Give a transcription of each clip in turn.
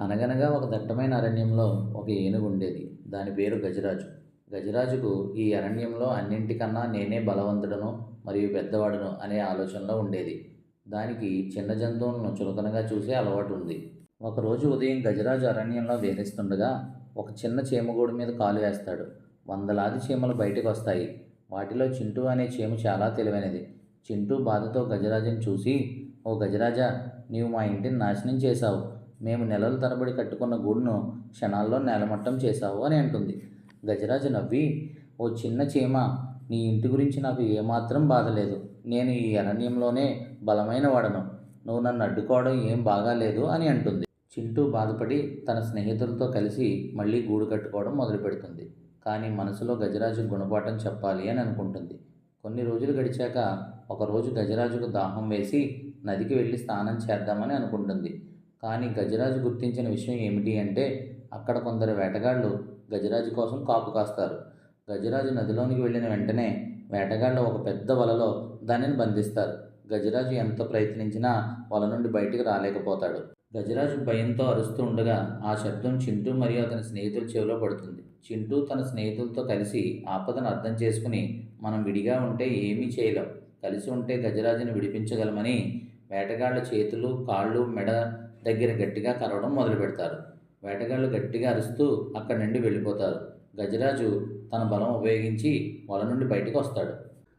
అనగనగా ఒక దట్టమైన అరణ్యంలో ఒక ఏనుగు ఉండేది. దాని పేరు గజరాజు. గజరాజుకు ఈ అరణ్యంలో అన్నింటికన్నా నేనే బలవంతుడను మరియు పెద్దవాడును అనే ఆలోచనలో ఉండేది. దానికి చిన్న జంతువులను చులకనగా చూసే అలవాటు ఉంది. ఒకరోజు ఉదయం గజరాజు అరణ్యంలో వేధిస్తుండగా ఒక చిన్న చీమగూడు మీద కాలు వేస్తాడు. వందలాది చీమలు బయటకు వస్తాయి. వాటిలో చింటూ అనే చీమ చాలా తెలివైనది. చింటూ బాధతో గజరాజుని చూసి ఓ గజరాజా నీవు మా ఇంటిని నాశనం చేశావు. మేము నెలల తరబడి కట్టుకున్న గూడును క్షణాల్లో నేలమట్టం చేశావు అని అంటుంది. గజరాజు నవ్వి ఓ చిన్న చీమ నీ ఇంటి గురించి నాకు ఏమాత్రం బాధ లేదు. నేను ఈ అరణ్యంలోనే బలమైన వాడను. నువ్వు నన్ను అడ్డుకోవడం ఏం బాగాలేదు అని అంటుంది. చింటూ బాధపడి తన స్నేహితులతో కలిసి మళ్ళీ గూడు కట్టుకోవడం మొదలు పెడుతుంది కానీ మనసులో గజరాజు గుణపాఠం చెప్పాలి అని అనుకుంటుంది. కొన్ని రోజులు గడిచాక ఒకరోజు గజరాజుకు దాహం వేసి నదికి వెళ్ళి స్నానం చేద్దామని అనుకుంటుంది. కానీ గజరాజు గుర్తించిన విషయం ఏమిటి అంటే అక్కడ కొందరు వేటగాళ్ళు గజరాజు కోసం కాపు కాస్తారు. గజరాజు నదిలోనికి వెళ్ళిన వెంటనే వేటగాళ్ళు ఒక పెద్ద వలలో దానిని బంధిస్తారు. గజరాజు ఎంత ప్రయత్నించినా వల నుండి బయటికి రాలేకపోతాడు. గజరాజు భయంతో అరుస్తూ ఉండగా ఆ శబ్దం చింటూ మరియు అతని స్నేహితుల చెవిలో పడుతుంది. చింటూ తన స్నేహితులతో కలిసి ఆపదను అర్థం చేసుకుని మనం విడిగా ఉంటే ఏమీ చేయలేం. కలిసి ఉంటే గజరాజుని విడిపించగలమని వేటగాళ్ళ చేతులు కాళ్ళు మెడ దగ్గర గట్టిగా కరవడం మొదలు పెడతారు. వేటగాళ్ళు గట్టిగా అరుస్తూ అక్కడి నుండి వెళ్ళిపోతారు. గజరాజు తన బలం ఉపయోగించి వల నుండి బయటకు వస్తాడు.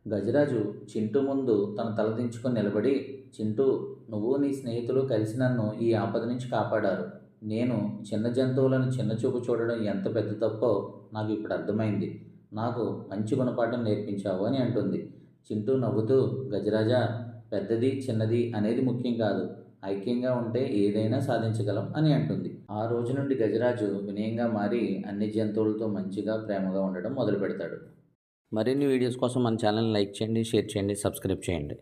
గజరాజు చింటూ ముందు తన తల దించుకొని నిలబడి చింటూ నువ్వు నీ స్నేహితులు కలిసి నన్ను ఈ ఆపద నుంచి కాపాడారు. నేను చిన్న జంతువులను చిన్న చూపు చూడడం ఎంత పెద్ద తప్పో నాకు ఇప్పుడు అర్థమైంది. నాకు మంచి గుణపాఠం నేర్పించావు అని అంటుంది. చింటూ నవ్వుతూ గజరాజా పెద్దది చిన్నది అనేది ముఖ్యం కాదు. ఐక్యంగా ఉంటే ఏదైనా సాధించగలం అని అంటుంది. ఆ రోజు నుండి గజరాజు వినయంగా మారి అన్ని జంతువులతో మంచిగా ప్రేమగా ఉండడం మొదలు పెడతాడు మరిన్ని వీడియోస్ కోసం మన ఛానల్ లైక్ చేయండి షేర్ చేయండి సబ్స్క్రైబ్ చేయండి.